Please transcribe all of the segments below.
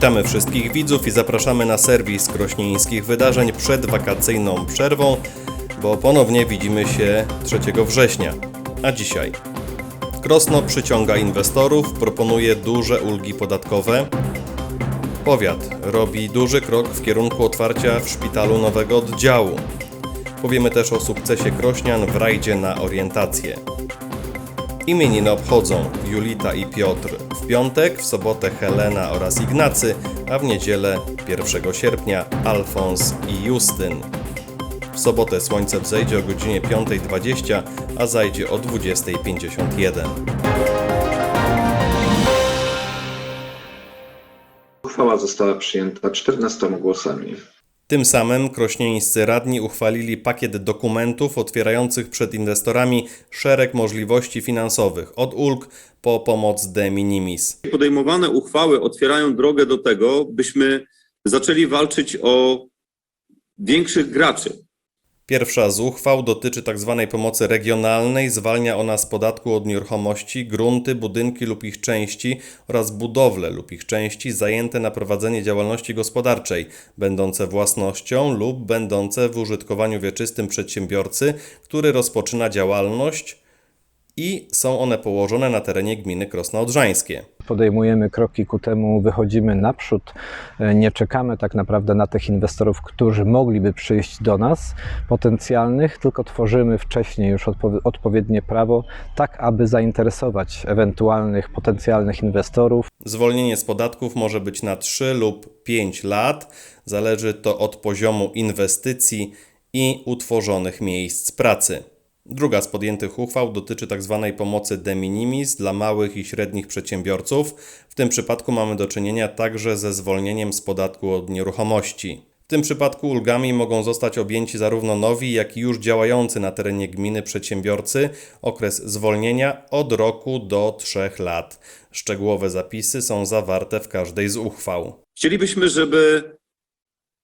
Witamy wszystkich widzów i zapraszamy na serwis krośnieńskich wydarzeń przed wakacyjną przerwą, bo ponownie widzimy się 3 września. A dzisiaj Krosno przyciąga inwestorów, proponuje duże ulgi podatkowe. Powiat robi duży krok w kierunku otwarcia w szpitalu nowego oddziału. Powiemy też o sukcesie Krośnian w rajdzie na orientację. Imieniny obchodzą Julita i Piotr w piątek, w sobotę Helena oraz Ignacy, a w niedzielę 1 sierpnia Alfons i Justyn. W sobotę słońce wzejdzie o godzinie 5.20, a zajdzie o 20.51. Uchwała została przyjęta 14 głosami. Tym samym krośnieńscy radni uchwalili pakiet dokumentów otwierających przed inwestorami szereg możliwości finansowych, od ulg po pomoc de minimis. podejmowane uchwały otwierają drogę do tego, byśmy zaczęli walczyć o większych graczy. Pierwsza z uchwał dotyczy tzw. pomocy regionalnej. Zwalnia ona z podatku od nieruchomości grunty, budynki lub ich części oraz budowle lub ich części zajęte na prowadzenie działalności gospodarczej, będące własnością lub będące w użytkowaniu wieczystym przedsiębiorcy, który rozpoczyna działalność i są one położone na terenie gminy Krosno Odrzańskie. Podejmujemy kroki ku temu, wychodzimy naprzód, e, nie czekamy tak naprawdę na tych inwestorów, którzy mogliby przyjść do nas, potencjalnych, tylko tworzymy wcześniej już odpowie- odpowiednie prawo, tak aby zainteresować ewentualnych potencjalnych inwestorów. Zwolnienie z podatków może być na 3 lub 5 lat. Zależy to od poziomu inwestycji i utworzonych miejsc pracy. Druga z podjętych uchwał dotyczy tzw. pomocy de minimis dla małych i średnich przedsiębiorców. W tym przypadku mamy do czynienia także ze zwolnieniem z podatku od nieruchomości. W tym przypadku ulgami mogą zostać objęci zarówno nowi, jak i już działający na terenie gminy przedsiębiorcy. Okres zwolnienia od roku do 3 lat. Szczegółowe zapisy są zawarte w każdej z uchwał. Chcielibyśmy, żeby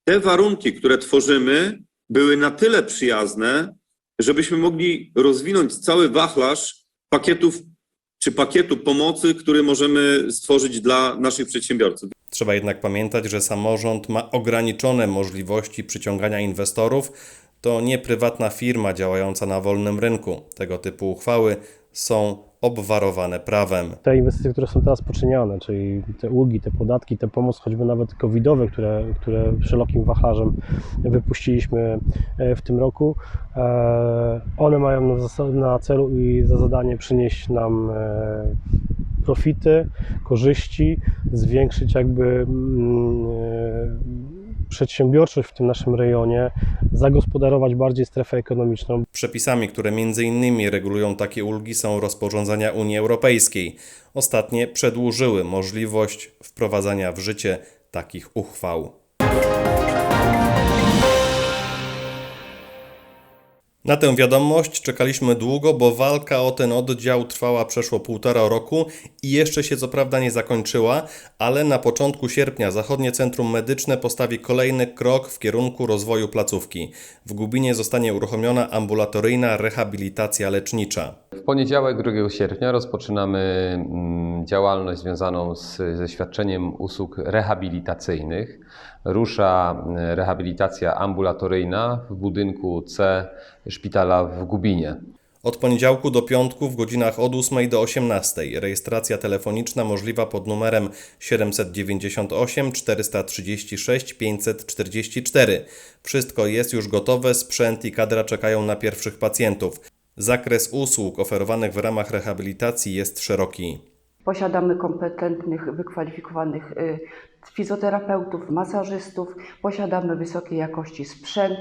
te warunki, które tworzymy, były na tyle przyjazne, żebyśmy mogli rozwinąć cały wachlarz pakietów czy pakietu pomocy, który możemy stworzyć dla naszych przedsiębiorców. Trzeba jednak pamiętać, że samorząd ma ograniczone możliwości przyciągania inwestorów. To nie prywatna firma działająca na wolnym rynku. Tego typu uchwały są obwarowane prawem. te inwestycje, które są teraz poczyniane, czyli te ulgi, te podatki, te pomoc choćby nawet covidowe, które, które szerokim wachlarzem wypuściliśmy e, w tym roku, e, one mają na, celu i za zadanie przynieść nam e, profity, korzyści, zwiększyć jakby mm, przedsiębiorczość w tym naszym rejonie, zagospodarować bardziej strefę ekonomiczną, Przepisami, które m.in. regulują takie ulgi są rozporządzenia Unii Europejskiej. Ostatnie przedłużyły możliwość wprowadzania w życie takich uchwał. Na tę wiadomość czekaliśmy długo, bo walka o ten oddział trwała przeszło półtora roku i jeszcze się co prawda nie zakończyła, ale na początku sierpnia Zachodnie Centrum Medyczne postawi kolejny krok w kierunku rozwoju placówki. W Gubinie zostanie uruchomiona ambulatoryjna rehabilitacja lecznicza. W poniedziałek 2 sierpnia rozpoczynamy mm, działalność związaną z, ze świadczeniem usług rehabilitacyjnych. Rusza mm, rehabilitacja ambulatoryjna w budynku C szpitala w Gubinie. Od poniedziałku do piątku w godzinach od 8 do 18. Rejestracja telefoniczna możliwa pod numerem 798 436 544. Wszystko jest już gotowe, sprzęt i kadra czekają na pierwszych pacjentów. Zakres usług oferowanych w ramach rehabilitacji jest szeroki. Posiadamy kompetentnych, wykwalifikowanych y, fizjoterapeutów, masażystów, posiadamy wysokiej jakości sprzęt.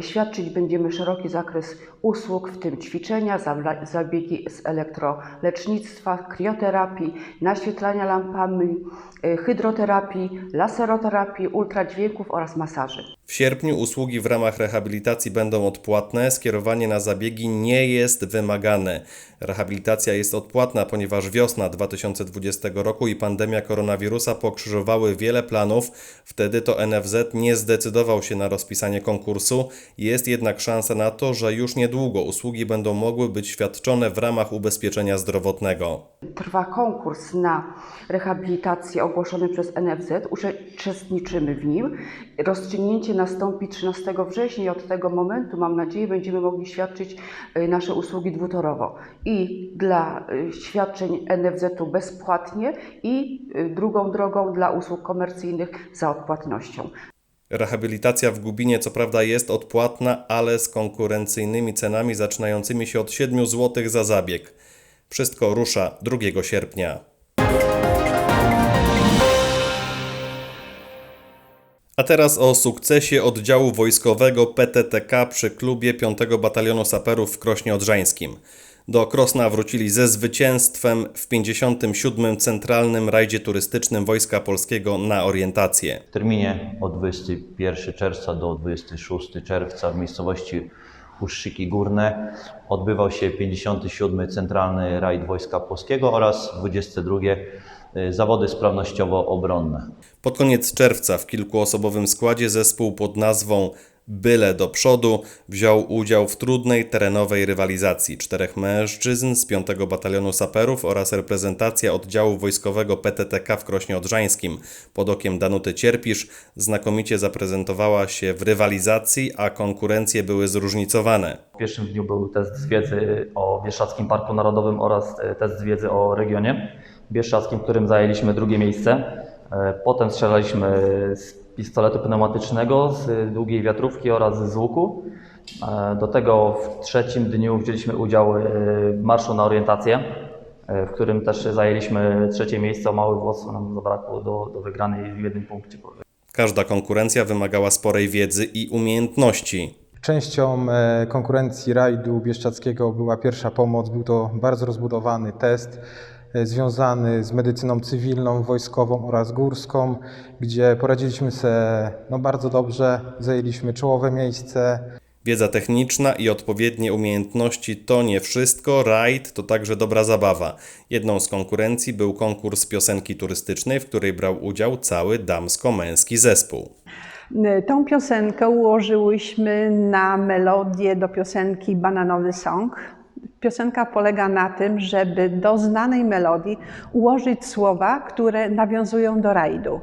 Świadczyć będziemy szeroki zakres usług, w tym ćwiczenia, zabiegi z elektrolecznictwa, krioterapii, naświetlania lampami, y, hydroterapii, laseroterapii, ultradźwięków oraz masaży. W sierpniu usługi w ramach rehabilitacji będą odpłatne, skierowanie na zabiegi nie jest wymagane. Rehabilitacja jest odpłatna, ponieważ wiosna 2020 roku i pandemia koronawirusa pokrzyżowały wiele planów. Wtedy to NFZ nie zdecydował się na rozpisanie konkursu. Jest jednak szansa na to, że już niedługo usługi będą mogły być świadczone w ramach ubezpieczenia zdrowotnego. Trwa konkurs na rehabilitację ogłoszony przez NFZ, uczestniczymy w nim. Rozstrzygnięcie nastąpi 13 września i od tego momentu, mam nadzieję, będziemy mogli świadczyć y, nasze usługi dwutorowo. I dla y, świadczeń NFZ-u bezpłatnie i y, drugą drogą dla usług komercyjnych za odpłatnością. Rehabilitacja w Gubinie co prawda jest odpłatna, ale z konkurencyjnymi cenami zaczynającymi się od 7 zł za zabieg. Wszystko rusza 2 sierpnia. A teraz o sukcesie oddziału wojskowego PTTK przy klubie 5 Batalionu Saperów w Krośnie Odrzańskim. Do Krosna wrócili ze zwycięstwem w 57. Centralnym Rajdzie Turystycznym Wojska Polskiego na orientację. W terminie od 21 czerwca do 26 czerwca w miejscowości Uszczyki Górne odbywał się 57. Centralny Rajd Wojska Polskiego oraz 22 y, zawody sprawnościowo-obronne. Pod koniec czerwca w kilkuosobowym składzie zespół pod nazwą Byle do przodu wziął udział w trudnej terenowej rywalizacji. Czterech mężczyzn z 5 Batalionu Saperów oraz reprezentacja oddziału wojskowego PTTK w Krośnie Odrzańskim pod okiem Danuty Cierpisz znakomicie zaprezentowała się w rywalizacji, a konkurencje były zróżnicowane. W pierwszym dniu był test z wiedzy o Bieszczadzkim Parku Narodowym oraz e, test z wiedzy o regionie bieszczadzkim, w którym zajęliśmy drugie miejsce. E, Potem strzelaliśmy z pistoletu pneumatycznego, z długiej wiatrówki oraz z łuku. E, Do tego w trzecim dniu wzięliśmy udział e, w marszu na orientację, e, w którym też zajęliśmy trzecie miejsce. O mały włos nam zabrakło do, do wygranej w jednym punkcie. Każda konkurencja wymagała sporej wiedzy i umiejętności. Częścią konkurencji rajdu bieszczadzkiego była pierwsza pomoc. Był to bardzo rozbudowany test związany z medycyną cywilną, wojskową oraz górską, gdzie poradziliśmy sobie no, bardzo dobrze, zajęliśmy czołowe miejsce. Wiedza techniczna i odpowiednie umiejętności to nie wszystko, rajd to także dobra zabawa. Jedną z konkurencji był konkurs piosenki turystycznej, w której brał udział cały damsko-męski zespół. Tą piosenkę ułożyłyśmy na melodię do piosenki Bananowy Song. Piosenka polega na tym, żeby do znanej melodii ułożyć słowa, które nawiązują do rajdu.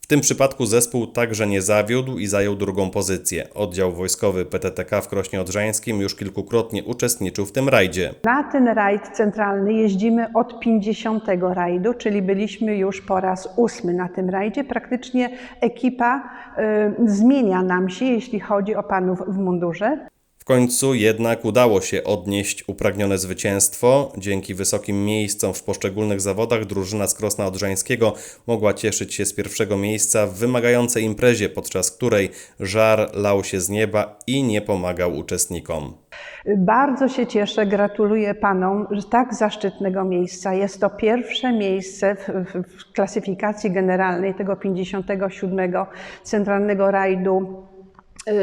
W tym przypadku zespół także nie zawiódł i zajął drugą pozycję. Oddział wojskowy PTTK w Krośnie Odrzańskim już kilkukrotnie uczestniczył w tym rajdzie. Na ten rajd centralny jeździmy od 50 rajdu, czyli byliśmy już po raz ósmy na tym rajdzie. Praktycznie ekipa y, zmienia nam się, jeśli chodzi o panów w mundurze. W końcu jednak udało się odnieść upragnione zwycięstwo. Dzięki wysokim miejscom w poszczególnych zawodach drużyna z Krosna Odrzańskiego mogła cieszyć się z pierwszego miejsca w wymagającej imprezie, podczas której żar lał się z nieba i nie pomagał uczestnikom. Bardzo się cieszę, gratuluję panom tak zaszczytnego miejsca. Jest to pierwsze miejsce w, w, klasyfikacji generalnej tego 57. Centralnego Rajdu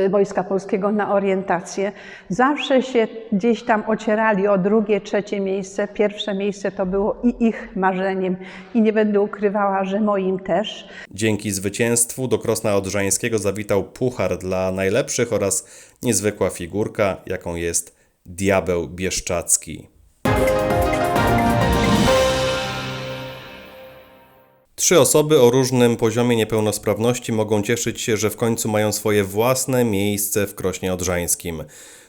Wojska Polskiego na orientację. Zawsze się gdzieś tam ocierali o drugie, trzecie miejsce. Pierwsze miejsce to było i ich marzeniem i nie będę ukrywała, że moim też. Dzięki zwycięstwu do Krosna Odrzańskiego zawitał puchar dla najlepszych oraz niezwykła figurka, jaką jest Diabeł Bieszczacki. Trzy osoby o różnym poziomie niepełnosprawności mogą cieszyć się, że w końcu mają swoje własne miejsce w Krośnie Odrzańskim.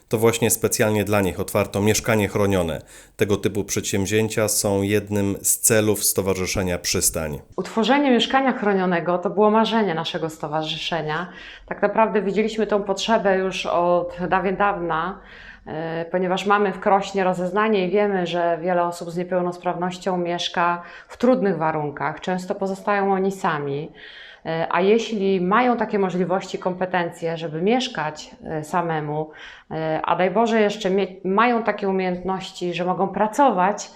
To właśnie specjalnie dla nich otwarto mieszkanie chronione. Tego typu przedsięwzięcia są jednym z celów Stowarzyszenia Przystań. Utworzenie mieszkania chronionego to było marzenie naszego stowarzyszenia. Tak naprawdę widzieliśmy tą potrzebę już od dawien dawna, ponieważ mamy w Krośnie rozeznanie i wiemy, że wiele osób z niepełnosprawnością mieszka w trudnych warunkach. Często pozostają oni sami. E, A jeśli mają takie możliwości, kompetencje, żeby mieszkać e, samemu, e, a daj Boże jeszcze mają takie umiejętności, że mogą pracować,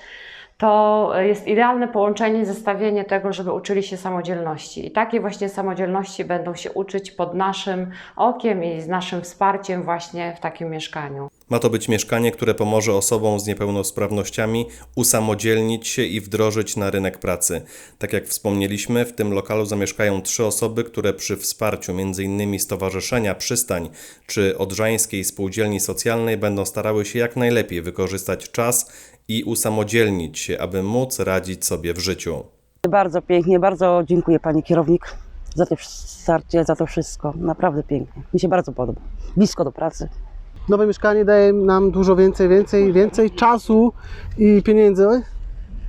to jest idealne połączenie, zestawienie tego, żeby uczyli się samodzielności. I takiej właśnie samodzielności będą się uczyć pod naszym okiem i z naszym wsparciem właśnie w takim mieszkaniu. Ma to być mieszkanie, które pomoże osobom z niepełnosprawnościami usamodzielnić się i wdrożyć na rynek pracy. Tak jak wspomnieliśmy, w tym lokalu zamieszkają trzy osoby, które przy wsparciu m.in. Stowarzyszenia Przystań czy Odrzańskiej Spółdzielni Socjalnej będą starały się jak najlepiej wykorzystać czas i usamodzielnić się, aby móc radzić sobie w życiu. Bardzo pięknie, bardzo dziękuję pani kierownik za to wsparcie, za to wszystko. Naprawdę pięknie. Mi się bardzo podoba. Blisko do pracy. Nowe mieszkanie daje nam dużo więcej, więcej, więcej czasu i pieniędzy.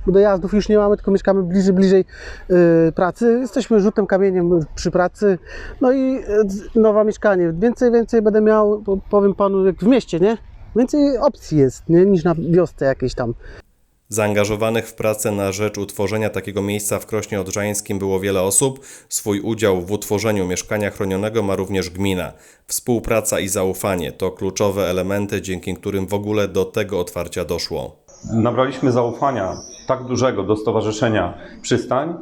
Bo dojazdów już nie mamy, tylko mieszkamy bliżej, bliżej y, pracy. Jesteśmy rzutem kamieniem przy pracy. No i y, nowe mieszkanie. Więcej, więcej będę miał, po- powiem panu, jak w mieście, nie? Więcej opcji jest, nie? Niż na wiosce jakiejś tam. Zaangażowanych w pracę na rzecz utworzenia takiego miejsca w Krośnie Odrzańskim było wiele osób. Swój udział w utworzeniu mieszkania chronionego ma również gmina. Współpraca i zaufanie to kluczowe elementy, dzięki którym w ogóle do tego otwarcia doszło. nabraliśmy zaufania tak dużego do Stowarzyszenia Przystań,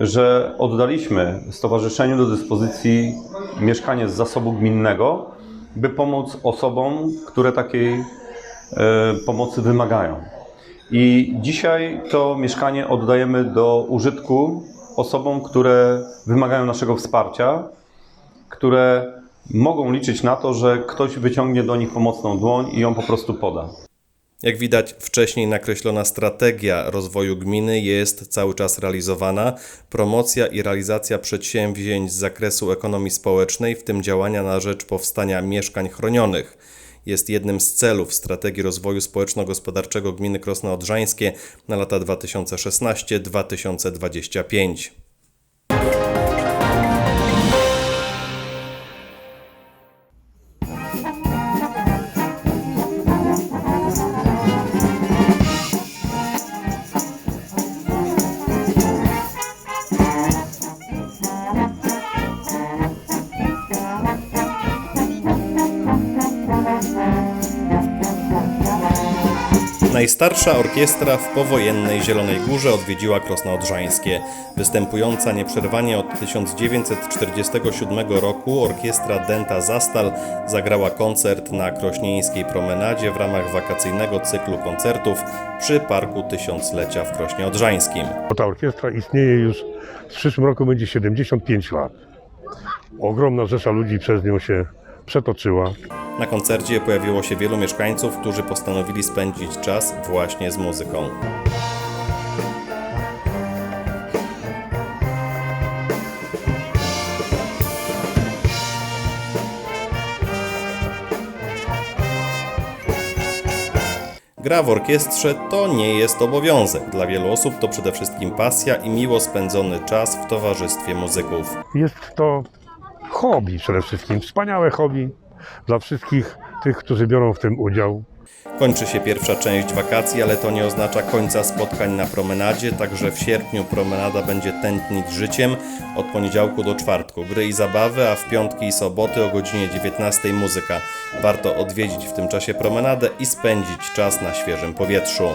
że oddaliśmy Stowarzyszeniu do dyspozycji mieszkanie z zasobu gminnego, by pomóc osobom, które takiej e, pomocy wymagają. I dzisiaj to mieszkanie oddajemy do użytku osobom, które wymagają naszego wsparcia, które mogą liczyć na to, że ktoś wyciągnie do nich pomocną dłoń i ją po prostu poda. Jak widać, wcześniej nakreślona strategia rozwoju gminy jest cały czas realizowana. Promocja i realizacja przedsięwzięć z zakresu ekonomii społecznej, w tym działania na rzecz powstania mieszkań chronionych, jest jednym z celów strategii rozwoju społeczno-gospodarczego gminy Krosno Odrzańskie na lata 2016-2025. Najstarsza orkiestra w powojennej Zielonej Górze odwiedziła Krosno Odrzańskie. Występująca nieprzerwanie od 1947 roku orkiestra Denta Zastal zagrała koncert na Krośnieńskiej Promenadzie w ramach wakacyjnego cyklu koncertów przy Parku Tysiąclecia w Krośnie Odrzańskim. Ta orkiestra istnieje już, w przyszłym roku będzie 75 lat. Ogromna rzesza ludzi przez nią się przetoczyła. Na koncercie pojawiło się wielu mieszkańców, którzy postanowili spędzić czas właśnie z muzyką. Gra w orkiestrze to nie jest obowiązek. Dla wielu osób to przede wszystkim pasja i miło spędzony czas w towarzystwie muzyków. Jest to hobby przede wszystkim, wspaniałe hobby dla wszystkich tych, którzy biorą w tym udział. Kończy się pierwsza część wakacji, ale to nie oznacza końca spotkań na promenadzie, także w sierpniu promenada będzie tętnić życiem od poniedziałku do czwartku. Gry i zabawy, a w piątki i soboty o godzinie 19 muzyka. Warto odwiedzić w tym czasie promenadę i spędzić czas na świeżym powietrzu.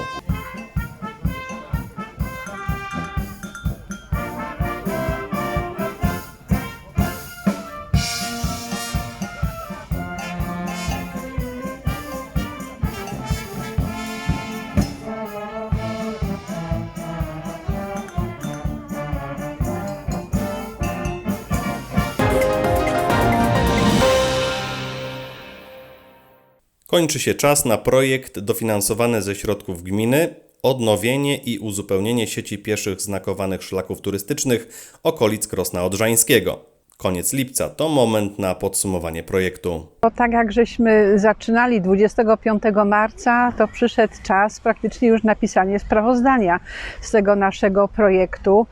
Kończy się czas na projekt dofinansowany ze środków gminy odnowienie i uzupełnienie sieci pieszych znakowanych szlaków turystycznych okolic Krosna Odrzańskiego. Koniec lipca to moment na podsumowanie projektu. To tak jak żeśmy zaczynali 25 marca, to przyszedł czas praktycznie już napisanie sprawozdania z tego naszego projektu.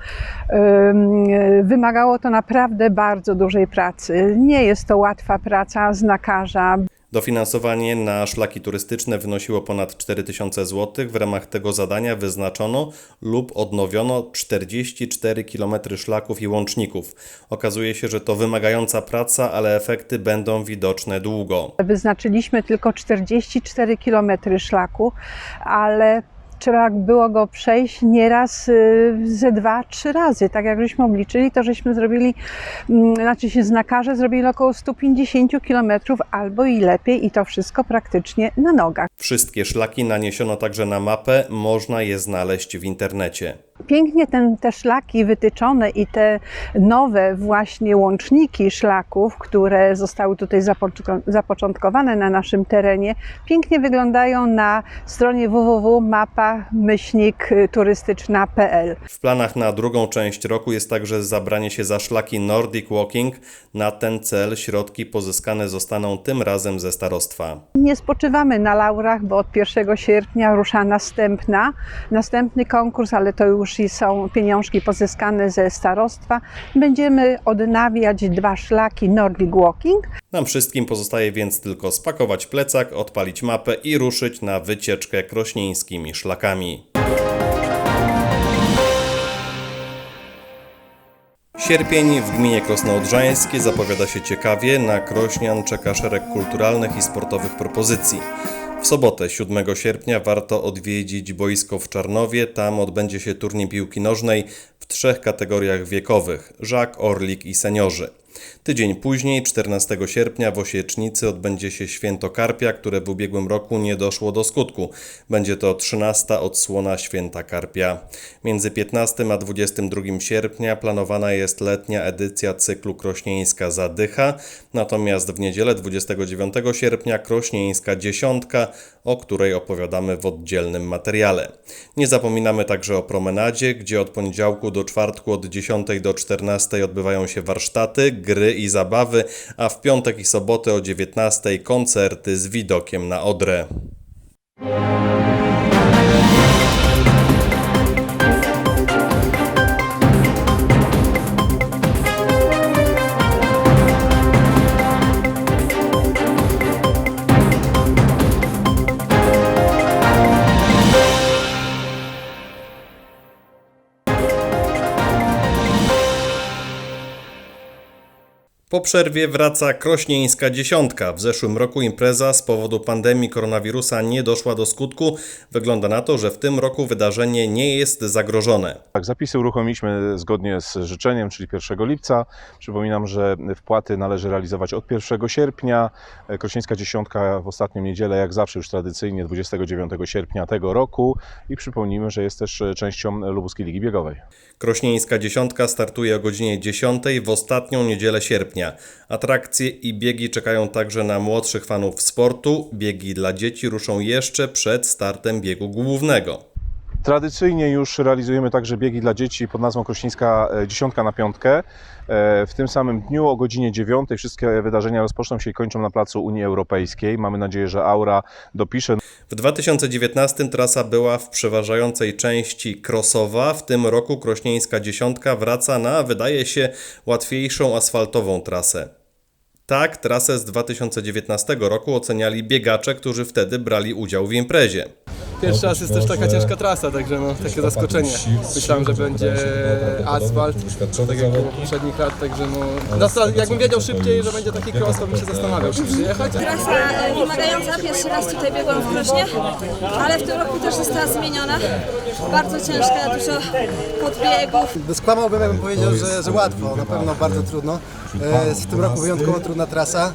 Ym, Wymagało to naprawdę bardzo dużej pracy. Nie jest to łatwa praca znakarza. Dofinansowanie na szlaki turystyczne wynosiło ponad 4000 zł. W ramach tego zadania wyznaczono lub odnowiono 44 km szlaków i łączników. Okazuje się, że to wymagająca praca, ale efekty będą widoczne długo. Wyznaczyliśmy tylko 44 km szlaku, ale trzeba było go przejść nieraz y, ze dwa, trzy razy. Tak jak żeśmy obliczyli, to żeśmy zrobili, mm, znaczy się znakarze zrobili około 150 kilometrów albo i lepiej i to wszystko praktycznie na nogach. Wszystkie szlaki naniesiono także na mapę, można je znaleźć w internecie. Pięknie ten, te szlaki wytyczone i te nowe właśnie łączniki szlaków, które zostały tutaj zapoczątkowane na naszym terenie, pięknie wyglądają na stronie www.mapa-turystyczna.pl. W planach na drugą część roku jest także zabranie się za szlaki Nordic Walking. Na ten cel środki pozyskane zostaną tym razem ze starostwa. Nie spoczywamy na laurach, bo od 1 sierpnia rusza następna, następny konkurs, ale to już i są pieniążki pozyskane ze starostwa. Będziemy odnawiać dwa szlaki Nordic Walking. Nam wszystkim pozostaje więc tylko spakować plecak, odpalić mapę i ruszyć na wycieczkę krośnieńskimi szlakami. Sierpień w gminie Krosno-Odrzańskie zapowiada się ciekawie. Na Krośnian czeka szereg kulturalnych i sportowych propozycji. W sobotę 7 sierpnia warto odwiedzić boisko w Czarnowie. Tam odbędzie się turniej piłki nożnej w trzech kategoriach wiekowych: żak, orlik i seniorzy. Tydzień później, 14 sierpnia, w Osiecznicy odbędzie się Święto Karpia, które w ubiegłym roku nie doszło do skutku. Będzie to 13. odsłona Święta Karpia. Między 15 a 22 sierpnia planowana jest letnia edycja cyklu Krośnieńska Zadycha, natomiast w niedzielę 29 sierpnia Krośnieńska Dziesiątka, o której opowiadamy w oddzielnym materiale. Nie zapominamy także o promenadzie, gdzie od poniedziałku do czwartku od 10 do 14 odbywają się warsztaty, gry i zabawy, a w piątek i sobotę o 19 koncerty z widokiem na Odrę. Po przerwie wraca krośnieńska dziesiątka. W zeszłym roku impreza z powodu pandemii koronawirusa nie doszła do skutku. Wygląda na to, że w tym roku wydarzenie nie jest zagrożone. Tak, zapisy uruchomiliśmy zgodnie z życzeniem, czyli 1 lipca. Przypominam, że wpłaty należy realizować od 1 sierpnia. Krośnieńska dziesiątka w ostatnią niedzielę, jak zawsze już tradycyjnie, 29 sierpnia tego roku. I przypomnijmy, że jest też częścią Lubuskiej Ligi Biegowej. Krośnieńska dziesiątka startuje o godzinie 10 w ostatnią niedzielę sierpnia. Atrakcje i biegi czekają także na młodszych fanów sportu. Biegi dla dzieci ruszą jeszcze przed startem biegu głównego. Tradycyjnie już realizujemy także biegi dla dzieci pod nazwą Krośnieńska Dziesiątka na Piątkę. W tym samym dniu o godzinie 9 wszystkie wydarzenia rozpoczną się i kończą na placu Unii Europejskiej. Mamy nadzieję, że Aura dopisze. W 2019 trasa była w przeważającej części crossowa. W tym roku Krośnieńska Dziesiątka wraca na, wydaje się, łatwiejszą asfaltową trasę. Tak, trasę z 2019 roku oceniali biegacze, którzy wtedy brali udział w imprezie. Pierwszy raz jest też taka ciężka trasa, także no, takie zaskoczenie. Myślałem, że będzie asfalt, tak jak było poprzednich lat, także no, jakbym wiedział szybciej, że będzie taki cross, to bym się zastanawiał, czy przyjechać. Trasa e, wymagająca, pierwszy raz tutaj biegłam w Krośnie, ale w tym roku też została zmieniona. Bardzo ciężka, dużo podbiegów. Skłamałbym, jakbym powiedział, że, że łatwo, na pewno bardzo trudno. E, W tym roku wyjątkowo trudna trasa.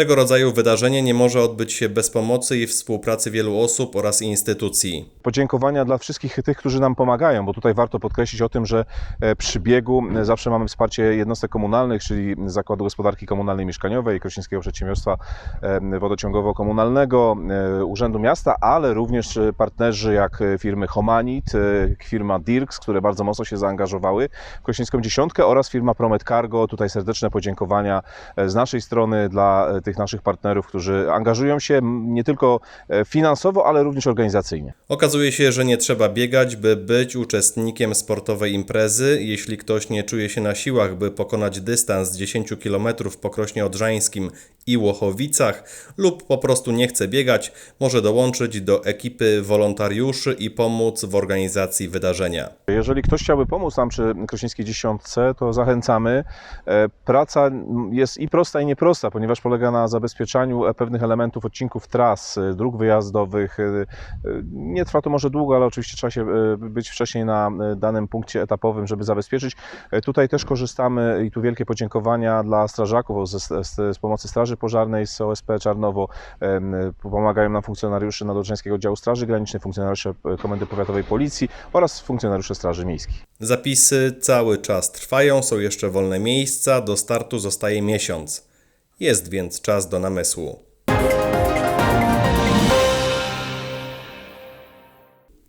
Tego rodzaju wydarzenie nie może odbyć się bez pomocy i współpracy wielu osób oraz instytucji. Podziękowania dla wszystkich tych, którzy nam pomagają, bo tutaj warto podkreślić o tym, że e, przy biegu e, zawsze mamy wsparcie jednostek komunalnych, czyli Zakładu Gospodarki Komunalnej Mieszkaniowej, Krośnieńskiego Przedsiębiorstwa e, Wodociągowo-Komunalnego, Urzędu Miasta, ale również partnerzy jak firmy Homanit, firma Dirks, które bardzo mocno się zaangażowały w Krośnieńską Dziesiątkę oraz firma Promet Cargo. Tutaj serdeczne podziękowania z naszej strony dla e, tych naszych partnerów, którzy angażują się nie tylko e, finansowo, ale również organizacyjnie. Okazuje się, że nie trzeba biegać, by być uczestnikiem sportowej imprezy. Jeśli ktoś nie czuje się na siłach, by pokonać dystans 10 km po Krośnie Odrzańskim i Łochowicach lub po prostu nie chce biegać, może dołączyć do ekipy wolontariuszy i pomóc w organizacji wydarzenia. Jeżeli ktoś chciałby pomóc nam przy Krośnieńskiej Dziesiątce, to zachęcamy. E, Praca jest i prosta, i nieprosta, ponieważ polega na na zabezpieczaniu e, pewnych elementów odcinków tras, e, dróg wyjazdowych. E, Nie trwa to może długo, ale oczywiście trzeba się być wcześniej na danym punkcie etapowym, żeby zabezpieczyć. Tutaj też korzystamy i tu wielkie podziękowania dla strażaków z, z, z pomocy Straży Pożarnej z OSP Czarnowo. Pomagają nam funkcjonariusze Nadodrzańskiego Działu Straży Granicznej, funkcjonariusze Komendy Powiatowej Policji oraz funkcjonariusze Straży Miejskiej. Zapisy cały czas trwają, są jeszcze wolne miejsca, do startu zostaje miesiąc. Jest więc czas do namysłu.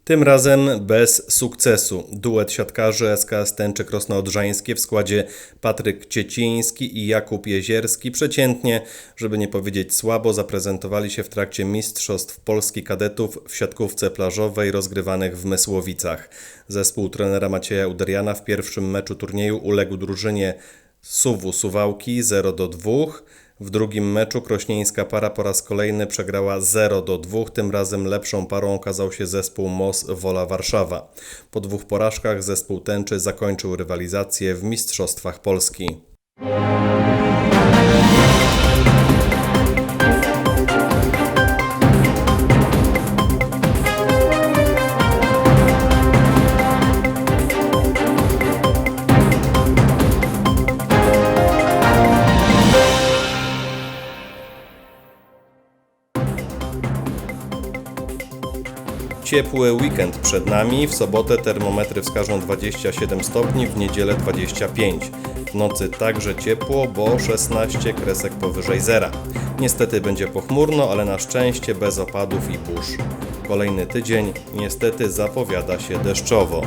Tym razem bez sukcesu. Duet siatkarzy SKS Tęczy Krosno-Odrzańskie w składzie Patryk Cieciński i Jakub Jezierski przeciętnie, żeby nie powiedzieć słabo, zaprezentowali się w trakcie Mistrzostw Polski Kadetów w siatkówce plażowej rozgrywanych w Mysłowicach. Zespół trenera Macieja Uderiana w pierwszym meczu turnieju uległ drużynie Suwu Suwałki 0 do 2. W drugim meczu krośnieńska para po raz kolejny przegrała 0 do 2. Tym razem lepszą parą okazał się zespół MOS Wola Warszawa. Po dwóch porażkach zespół tęczy zakończył rywalizację w Mistrzostwach Polski. Ciepły weekend przed nami. W sobotę termometry wskażą 27 stopni, w niedzielę 25. W nocy także ciepło, bo 16 kresek powyżej zera. Niestety będzie pochmurno, ale na szczęście bez opadów i burz. Kolejny tydzień niestety zapowiada się deszczowo.